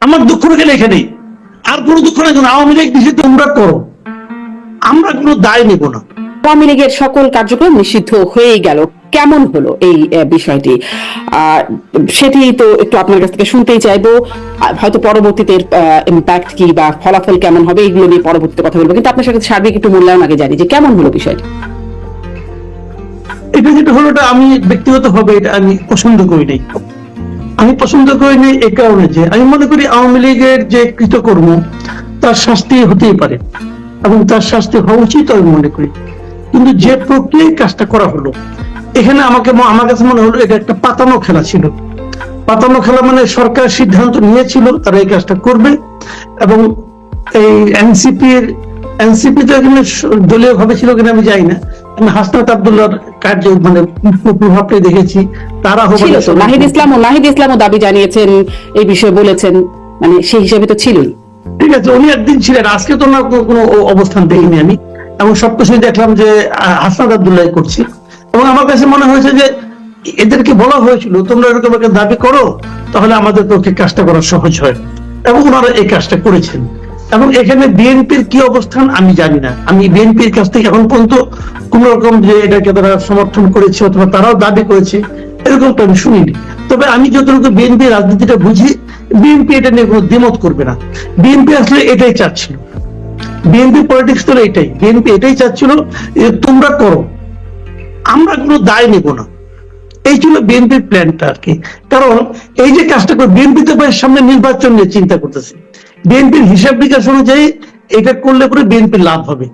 আমার দুঃখ গেলে এখানেই আর কোনো দুঃখ নেই আওয়ামী লীগ দিছে তোমরা করো। আমরা কোনো দায় নেব না। আওয়ামী লীগের সকল কার্যক্রম নিষিদ্ধ হয়েই গেল। কেমন হলো এই বিষয়টি? সেটি তো একটু আপনার কাছ থেকে শুনতেই চাইব। হয়তো পরবর্তীতে ইম্প্যাক্ট কি বা ফলাফল কেমন হবে এগুলো নিয়ে পরবর্তীতে কথা বলব। কিন্তু আপনার সাথে সার্বিক একটু মূল্যায়ন আগে জানি যে কেমন হলো বিষয়টি। এটা যেটা হলো আমি ব্যক্তিগত ভাবে এটা আমি পছন্দ করি নাই। আমি পছন্দ করি নাই এই কারণে যে আমি মনে করি আওয়ামী লীগের যে কৃতকর্ম, তার শাস্তি হতেই পারে এবং তার শাস্তি হওয়া উচিত আমি মনে করি। কিন্তু যে প্রক্রিয়ায় কাজটা করা হলো, এখানে আমাকে আমার কাছে মনে হলো এটা একটা পাতানো খেলা ছিল। পাতানো খেলা মানে সরকার সিদ্ধান্ত নিয়েছিল, তারা এই কাজটা করবে এবং এই এনসিপির, এনসিপি তো এখানে দলীয় ভাবে ছিল কিনা আমি জানি না। হাসনাত আবদুল্লাহর কার্য মানে প্রভাবটাই দেখেছি তারা ছিল নাহিদ ইসলাম ও নাহিদ ইসলামও দাবি জানিয়েছেন এই বিষয়ে বলেছেন মানে সেই হিসেবে তো ছিলই। ঠিক আছে উনি একদিন ছিলেন আজকে তো না কোনো- অবস্থান দেখিনি আমি। এবং সবকিছুই দেখলাম যে হাসনাত আবদুল্লাহ করছি। এবং আমার কাছে মনে হয়েছে যে এদেরকে বলা হয়েছিল তোমরা এরকম একটা দাবি করো তাহলে আমাদের পক্ষে কাজটা করা সহজ হয়। এবং ওনারা এই কাজটা করেছেন। এবং এখানে বিএনপির কি অবস্থান আমি জানি না। আমি বিএনপির কাছ থেকে এখন পর্যন্ত কোন রকম যে এটাকে তারা সমর্থন করেছে অথবা তারাও দাবি করেছে, এরকম তো আমি শুনিনি। তবে আমি যতটুকু বিএনপি রাজনীতিটা বুঝি, বিএনপি এটা নিয়ে কোনো দ্বিমত করবে না। বিএনপি আসলে এটাই চাচ্ছিল। বিএনপি পলিটিক্স তো এটাই। বিএনপি এটাই চাচ্ছিল যে তোমরা করো, আমরা কোনো দায় নেব না। এই ছিল বিএনপির প্ল্যানটা আর কি। কারণ এই যে কাজটা করে বিএনপি তো সামনে নির্বাচন নিয়ে চিন্তা করতেছে। বিএনপির হিসাব বিকাশ অনুযায়ী এটা করলে পরে বিএনপির লাভ হবে।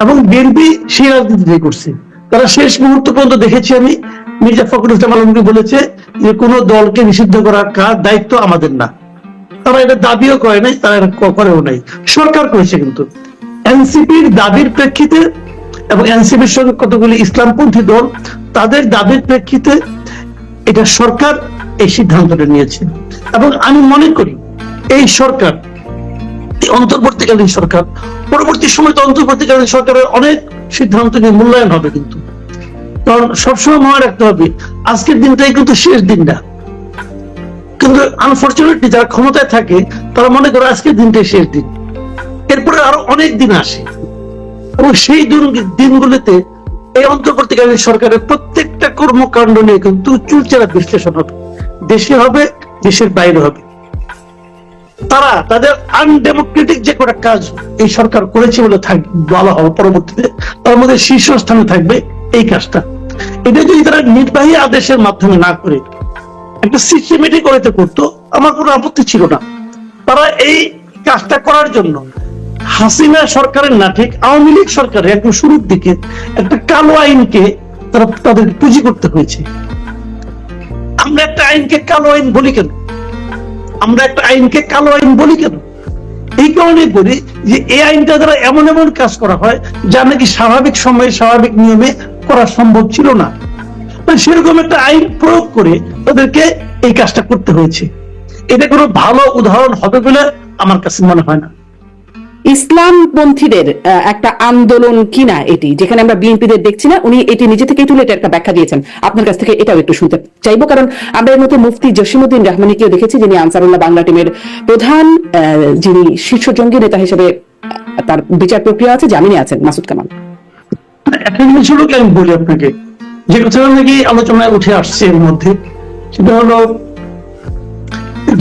এবং বিএনপি সেই রাজনীতি করছে। তারা শেষ মুহূর্ত পর্যন্ত দেখেছি আমি, মির্জা ফখরুল ইসলাম আলমকে বলেছে যে কোনো দলকে নিষিদ্ধ করার কাজ দায়িত্ব আমাদের না। তারা এটা দাবিও করে নাই, তারা করেও নাই। সরকার করেছে কিন্তু। এনসিপির দাবির প্রেক্ষিতে এবং এনসিপির সঙ্গে কতগুলি ইসলামপন্থী দল, তাদের দাবির প্রেক্ষিতে এটা সরকার এই সিদ্ধান্তটা নিয়েছে। এবং আমি মনে করি এই সরকার অন্তর্বর্তীকালীন সরকার। পরবর্তী সময় তো অন্তর্বর্তীকালীন সরকারের অনেক সিদ্ধান্ত নিয়ে মূল্যায়ন হবে কিন্তু। কারণ সবসময় মনে রাখতে হবে, আজকের দিনটাই কিন্তু শেষ দিনটা কিন্তু আনফর্চুনেটলি যারা ক্ষমতায় থাকে, তারা মনে করে আজকের দিনটাই শেষ দিন। এরপরে আরও অনেক দিন আসে। এবং সেই দিন- দিনগুলোতে এই অন্তর্বর্তীকালীন সরকারের প্রত্যেকটা কর্মকাণ্ড নিয়ে কিন্তু চুলচেরা বিশ্লেষণ হবে। দেশে হবে, দেশের বাইরে হবে। তারা তাদের আনডেমোক্রেটিক যে কটা কাজ এই সরকার করেছে বলে থাক বলা হবে পরবর্তীতে, তার মধ্যে শীর্ষস্থানে থাকবে এই কাজটা। এটা যদি তারা নির্বাহী আদেশের মাধ্যমে না করে, একটা সিস্টেমেটিক ওয়েতে করতো, আমার কোনো আপত্তি ছিল না। তারা এই কাজটা করার জন্য হাসিনা সরকারের না ঠিক, আওয়ামী লীগ সরকারের একদম শুরুর দিকে একটা কালো আইনকে তারা তাদের পুঁজি করতে হয়েছে। আমরা একটা আইনকে কালো আইন বলি কেন? আমরা একটা আইনকে কালো আইন বলি কেন? এই কারণে বলি যে এই আইনটা দ্বারা এমন এমন কাজ করা হয় যা নাকি স্বাভাবিক সময়ে স্বাভাবিক নিয়মে করা সম্ভব ছিল না। সেরকম একটা আইন প্রয়োগ করে তাদেরকে এই কাজটা করতে হয়েছে। এটা কোনো ভালো উদাহরণ হবে বলে আমার কাছে মনে হয় না। ইসলামপন্থীদের একটা আন্দোলন কিনা এটি, যেখানে আমরা বিএনপিদের দেখছি না, উনি এটি নিজে থেকেই তুলে এটা একটা ব্যাখ্যা দিয়েছেন। আপনার কাছ থেকে এটাও একটু শুনতে চাইব, কারণ আমরা এর মধ্যে মুফতি জসিমুদ্দিন রহমানিকেও দেখেছি, যিনি আনসারুল্লাহ বাংলা টিমের প্রধান যিনি শীর্ষ জঙ্গি নেতা হিসেবে তার বিচার প্রক্রিয়া আছে, জামিনে আছেন, মাসুদ কামাল। একটা জিনিস হলো আমি বলি আপনাকে? যে কথাটা নাকি আলোচনায় উঠে আসছে এর মধ্যে, সেটা হলো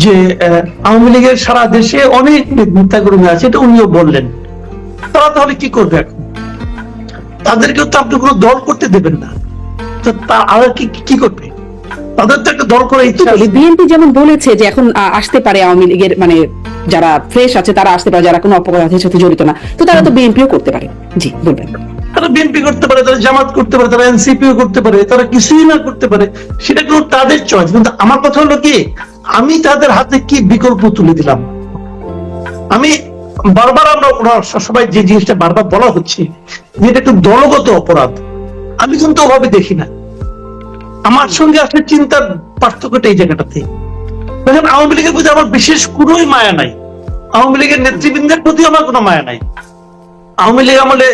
যে আওয়ামী লীগের সারা দেশে অনেক নেতাকর্মী আছে এটা উনিও বললেন। তারা তাহলে কি করবে এখন? তাদেরকেও তো আপনি কোনো দল করতে দেবেন না। তো কি কি করবে? তাদের তো একটা দল করার ইচ্ছা বিএনপি যেমন বলেছে যে এখন আসতে পারে আওয়ামী লীগের মানে যারা ফ্রেশ আছে তারা আসতে পারে যারা কোনো অপরাধের সাথে জড়িত না। তো তারা তো বিএনপিও করতে পারে। জি বলবেন। তারা বিএনপি করতে পারে তারা জামাত করতে পারে তারা এনসিপিও করতে পারে তারা কিছুই না করতে পারে সেটা কোনো তাদের চয়েস কিন্তু আমার কথা হলো কি আমি তাদের হাতে কি বিকল্প তুলে দিলাম? আমি বারবার আমরা সবাই যে জিনিসটা বারবার বলা হচ্ছে, যে এটা একটু দলগত অপরাধ, আমি কিন্তু ওভাবে দেখি না। আমার সঙ্গে আসলে চিন্তার পার্থক্যটা এই জায়গাটাতে। আওয়ামী লীগের প্রতি আমার বিশেষ কোনোই মায়া নাই। আওয়ামী লীগের নেতৃবৃন্দের প্রতি আমার কোনো মায়া নাই। আওয়ামী লীগ আমলে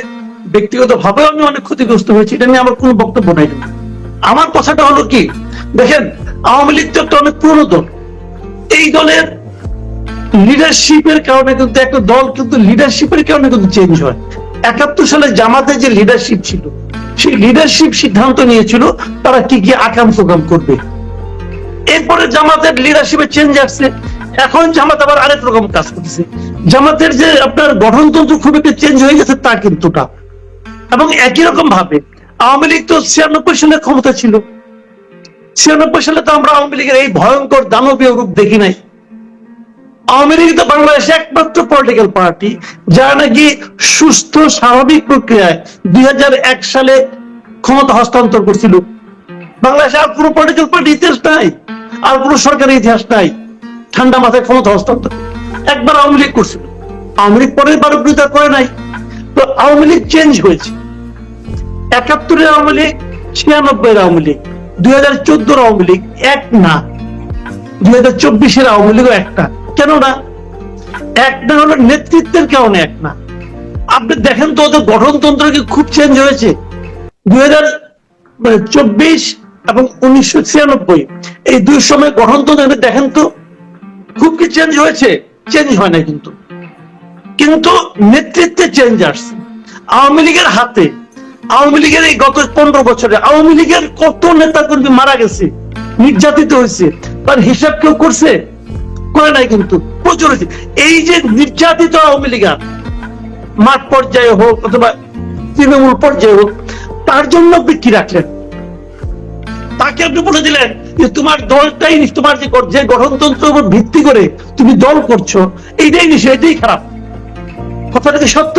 ব্যক্তিগত ভাবে আমি অনেক ক্ষতিগ্রস্ত হয়েছি, এটা নিয়ে আমার কোনো বক্তব্য নাই। আমার কথাটা হলো কি, দেখেন, আওয়ামী লীগ তো একটা অনেক পুরনো দল। এই দলের লিডারশিপের কারণে কিন্তু একটা দল কিন্তু লিডারশিপের কারণে কিন্তু চেঞ্জ হয়। একাত্তর সালে জামাতের যে লিডারশিপ ছিল, সেই লিডারশিপ সিদ্ধান্ত নিয়েছিল তারা কি কি আকাম প্রোগ্রাম করবে। এরপরে জামাতের লিডারশিপে চেঞ্জ আসছে। এখন জামাত আবার আরেক রকম কাজ করতেছে। জামাতের যে আপনার গঠনতন্ত্র খুব একটা চেঞ্জ হয়ে গেছে তা কিন্তু এবং একই রকম ভাবে আওয়ামী লীগ তো ছিয়ানব্বই সালে ক্ষমতা ছিল। ছিয়ানব্বই সালে তো আমরা আওয়ামী লীগের এই ভয়ঙ্কর দানবীয় রূপ দেখি নাই। আওয়ামী লীগ তো বাংলাদেশে একমাত্র পলিটিক্যাল পার্টি যারা নাকি সুস্থ, স্বাভাবিক প্রক্রিয়ায় দুই হাজার এক সালে ক্ষমতা হস্তান্তর করছিল। বাংলাদেশে আর কোনো পলিটিক্যাল পার্টি ইতিহাস নাই, আর কোনো সরকারের ইতিহাস নাই। ঠান্ডা মাথায় ক্ষমতা হস্তান্তর। একবার আওয়ামী লীগ করছিল। আওয়ামী লীগ পরের বার বিরোধিতা করে নাই। তো আওয়ামী লীগ চেঞ্জ হয়েছে। একাত্তরের আওয়ামী লীগ ছিয়ানব্বই আওয়ামী লীগ। দুই হাজার আওয়ামী লীগ এক না। দুই হাজার চব্বিশের আওয়ামী লীগও না। এক না হলো নেতৃত্বের কারণে এক না। আপনি দেখেন তো ওদের গঠনতন্ত্র কি খুব চেঞ্জ হয়েছে। দুই হাজার চব্বিশ এবং উনিশশো ছিয়ানব্বই, এই দুই সময় গঠনতন্ত্র দেখেন তো খুব কি চেঞ্জ হয়েছে? চেঞ্জ হয় না কিন্তু। কিন্তু নেতৃত্বে চেঞ্জ আসছে। আওয়ামী লীগের হাতে আওয়ামী লীগের এই গত পনেরো বছরে আওয়ামী লীগের কত নেতা কর্মী মারা গেছে, নির্যাতিত হয়েছে, তার হিসাব কেউ করছে? করে নাই কিন্তু, প্রচুর হয়েছে। এই যে নির্যাতিত আওয়ামী লীগার মাঠ পর্যায়ে হোক অথবা তৃণমূল পর্যায়ে হোক, তার জন্য কি রাখলেন। তাকে আপনি বলে দিলেন যে তোমার দলটাই তোমার যে যে গঠনতন্ত্রের উপর ভিত্তি করে তুমি দল করছ, এইটাই নিশ্চয় এটাই খারাপ। কথাটা কি সত্য?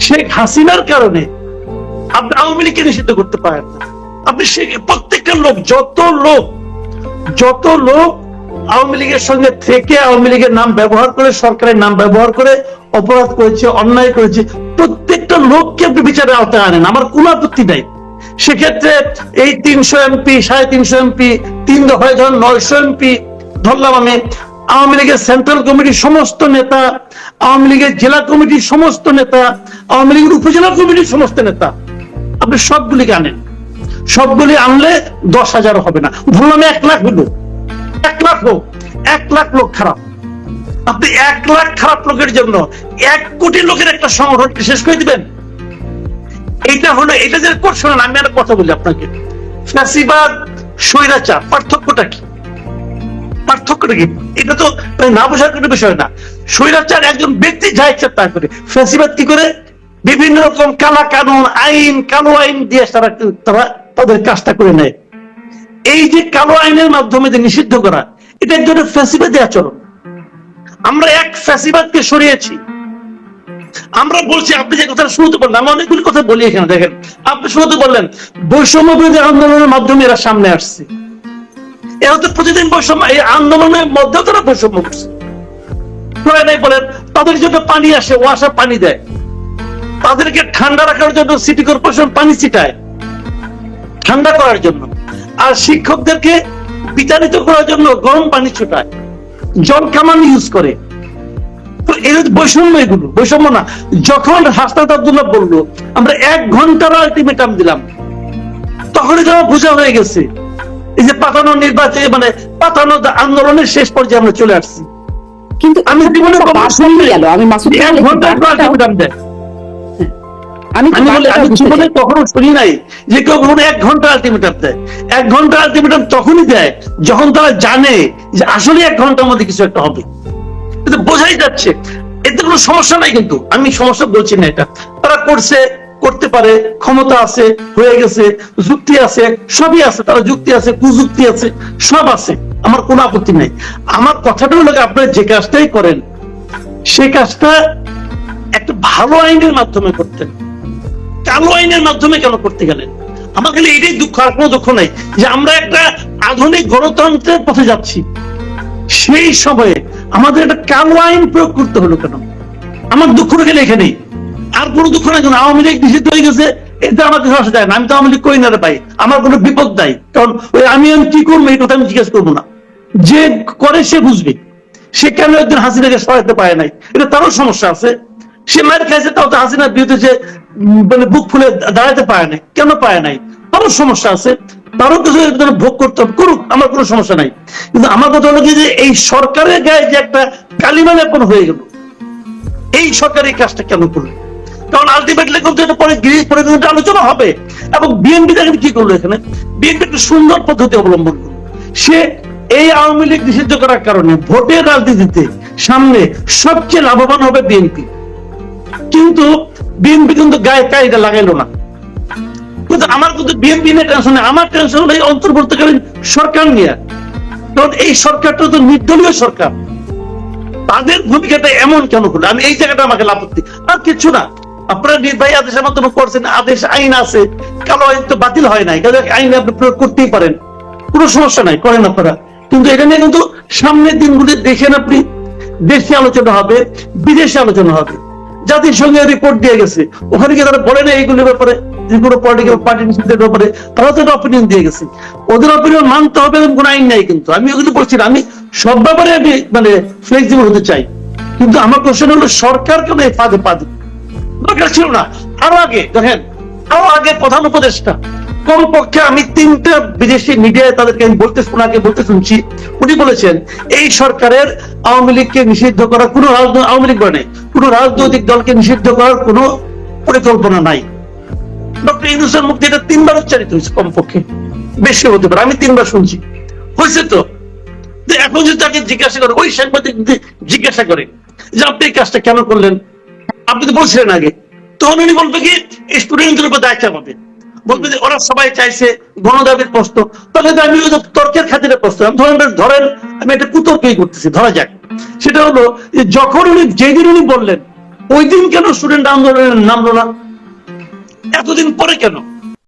শেখ হাসিনার কারণে আপনি আওয়ামী লীগকে নিষিদ্ধ করতে পারেন না। আপনি সে প্রত্যেকটা লোক, যত লোক যত লোক আওয়ামী লীগের সঙ্গে থেকে আওয়ামী লীগের নাম ব্যবহার করে, সরকারের নাম ব্যবহার করে অপরাধ করেছে, অন্যায় করেছে, প্রত্যেকটা লোককে আপনি বিচারের আওতায় আনেন। আমার কোনো আপত্তি নাই। সেক্ষেত্রে এই তিনশো এমপি, সাড়ে তিনশো এমপি, তিন দফায় ধরেন নয়শো এমপি ধরলাম আমি, আওয়ামী লীগের সেন্ট্রাল কমিটির সমস্ত নেতা, আওয়ামী লীগের জেলা কমিটির সমস্ত নেতা, আওয়ামী লীগের উপজেলা কমিটির সমস্ত নেতা আপনি সবগুলিকে আনেন। সবগুলি আনলে দশ হাজার হবে না। ধরলাম এক লাখ হলো এক লাখ হোক, এক লাখ লোক খারাপ। আপনি এক লাখ খারাপ লোকের জন্য এক কোটি লোকের একটা সংগঠন শেষ করে দিবেন? এইটা হলো এটা যে করছে না আমি একটা কথা বলি আপনাকে। ফ্যাসিবাদ, স্বৈরাচার, পার্থক্যটা কি? পার্থক্যটা কি? এটা তো না বোঝার কোনো বিষয় না। স্বৈরাচার একজন ব্যক্তি যা ইচ্ছা তা করে। ফ্যাসিবাদ কি করে? বিভিন্ন রকম কালা কানুন, আইন, কালো আইন দিয়ে তারা তারা তাদের কাজটা করে নেয়। এই যে কালো আইনের মাধ্যমে যে নিষিদ্ধ করা এটা এক ধরনের ফ্যাসিবাদী আচরণ। আমরা এক ফ্যাসিবাদকে সরিয়েছি। আমরা বলছি, আপনি যে কথা শুনতে পারলেন আমি অনেকগুলি কথা বলি এখানে, দেখেন। আপনি শুনতে বললেন, বৈষম্য বিরোধী আন্দোলনের মাধ্যমে এরা সামনে আসছে। এরা তো প্রতিদিন বৈষম্য এই আন্দোলনের মধ্যেও তারা বৈষম্য করছে। বলেন, তাদের জন্য পানি আসে ও আসা পানি দেয়। তাদেরকে ঠান্ডা রাখার জন্য সিটি কর্পোরেশন পানি ছিটায় ঠান্ডা করার জন্য। আর শিক্ষকদেরকে বিতাড়িত করার জন্য গরম পানি ছোটায় জল কামান ইউজ করে। বৈষম্য এগুলো বৈষম্য না যখন হাসনাত আব্দুল্লাহ বলল আমরা এক ঘণ্টার আলটিমেটাম দিলাম তখনই তো আমার বোঝা হয়ে গেছে এই যে পাতানো নির্বাচনে মানে পাতানো আন্দোলনের শেষ পর্যায়ে আমরা চলে আসছি। কিন্তু আমি জীবনে আমি মাসুদ এক আলটিমেটাম দেয়। আমি জীবনে কখনো শুনি নাই যে কেউ কখনো এক ঘণ্টা আলটিমেটাম দেয়। এক ঘণ্টা আলটিমেটাম তখনই দেয় যখন তারা জানে যে আসলে এক ঘণ্টার মধ্যে কিছু একটা হবে। বোঝাই যাচ্ছে। এতে কোনো সমস্যা নাই কিন্তু। আমি সমস্যা বলছি না এটা। তারা করছে করতে পারে ক্ষমতা আছে হয়ে গেছে যুক্তি আছে সবই আছে। তারা যুক্তি আছে কুযুক্তি আছে সব আছে। আমার কোনো আপত্তি নাই। আমার কথাটা হলো আপনারা যে কাজটাই করেন সেই কাজটা একটা ভালো আইনের মাধ্যমে করতেন। কালো আইনের মাধ্যমে কেন করতে গেলেন? আমার খালি এটাই দুঃখ, আর কোনো দুঃখ নাই যে আমরা একটা আধুনিক গণতন্ত্রের পথে যাচ্ছি। সেই সময়ে আমাদের একটা কালো আইন প্রয়োগ করতে হলো কেন? আমার দুঃখ গেলে এখানেই আর কোনো দুঃখ নাই কেন? আওয়ামী লীগ নিষিদ্ধ হয়ে গেছে এতে আমার কিছু আসা যায় না। আমি তো আওয়ামী লীগ করি না রে আমার কোনো বিপদ নাই। কারণ ওই আমি আমি কি করব, এই কথা আমি জিজ্ঞেস করব না। যে করে সে বুঝবে। সে কেন একজন হাসিনাকে সরাতে পারে নাই? এটা তারও সমস্যা আছে। সে মায়ের খাইছে তাও তো হাসিনার বিরুদ্ধে যে মানে বুক ফুলে দাঁড়াতে পারে নাই। কেন পারে নাই? তারও সমস্যা আছে। তারও কিছু ভোগ করতে হবে। করুক, আমার কোনো সমস্যা নাই। কিন্তু আমার কথা হলো কি যে, এই সরকারের গায়ে যে একটা কালিমা লেপন হয়ে গেল, এই সরকার এই কাজটা কেন করল? কারণ আলটিমেটলি কিন্তু এটা পরে গিরিশ পরে কিন্তু আলোচনা হবে। এবং বিএনপি দেখেন কি করল এখানে? বিএনপি একটা সুন্দর পদ্ধতি অবলম্বন করল। সে এই আওয়ামী লীগ নিষিদ্ধ করার কারণে ভোটের রাজনীতিতে সামনে সবচেয়ে লাভবান হবে বিএনপি কিন্তু বিএনপি কিন্তু গায়ে কায়দা লাগাইলো না। কিন্তু আমার কিন্তু বিএনপি নিয়ে টেনশন নেই, আমার টেনশন হলো এই অন্তর্বর্তীকালীন সরকার নিয়ে। কারণ এই সরকারটা তো নির্দলীয় সরকার। তাদের ভূমিকাটা এমন কেন করল? আমি এই জায়গাটা আমাকে লাপত্তি আর কিছু না, আপনারা নির্বাহী আদেশের মাধ্যমে করছেন, আদেশ, আইন আছে। কালো আইন তো বাতিল হয় নাই কাজে আইন আপনি প্রয়োগ করতেই পারেন। কোনো সমস্যা নাই, করেন আপনারা। কিন্তু এটা নিয়ে কিন্তু সামনের দিনগুলি দেখেন আপনি, দেশে আলোচনা হবে, বিদেশে আলোচনা হবে। জাতিসংঘের রিপোর্ট দিয়ে গেছে। ওখানে গিয়ে তারা বলে না এইগুলোর ব্যাপারে কোনো ব্যাপারে, তারা তো অপিনিয়ন দিয়ে গেছে। ওদের অপিনিয়ন মানতে হবে এরকম কোনো আইন নাই কিন্তু। আমি ওগুলো বলছি না, আমি সব ব্যাপারে আমি মানে ফ্লেক্সিবল হতে চাই। কিন্তু আমার কোশ্চেন হলো, সরকার কেন এই ফাঁদে পা? দরকার ছিল না। আরও আগে, দেখেন আরও আগে প্রধান উপদেষ্টা কমপক্ষে আমি তিনটা বিদেশি মিডিয়ায় তাদেরকে আমি বলতে ওনাকে বলতে শুনছি। উনি বলেছেন, এই সরকারের আওয়ামী লীগকে নিষিদ্ধ করার কোনো রাজনৈতিক আওয়ামী লীগ মানে কোনো রাজনৈতিক দলকে নিষিদ্ধ করার কোনো পরিকল্পনা নাই। ডক্টর ইউনুসের মুক্তি এটা তিনবার উচ্চারিত হয়েছে কমপক্ষে, বেশি হতে পারে, আমি তিনবার শুনছি। হয়েছে তো? এখন যদি তাকে জিজ্ঞাসা করে, ওই সাংবাদিক জিজ্ঞাসা করে যে আপনি এই কাজটা কেন করলেন, আপনি তো বলছিলেন আগে, তখন উনি বলবে কি স্টুডেন্টদের উপর দায়িত্ব পাবে। বলবে যে ওরা সবাই চাইছে গণদাবির প্রশ্ন। তাহলে তো আমি তর্কের খাতিরে প্রশ্ন। ধরেন ধরেন, আমি একটা কুতর্কই করতেছি, ধরা যাক। সেটা হলো যখন উনি, যেদিন উনি বললেন, ওই দিন কেন স্টুডেন্ট আন্দোলনের নামলো না? এতদিন পরে কেন?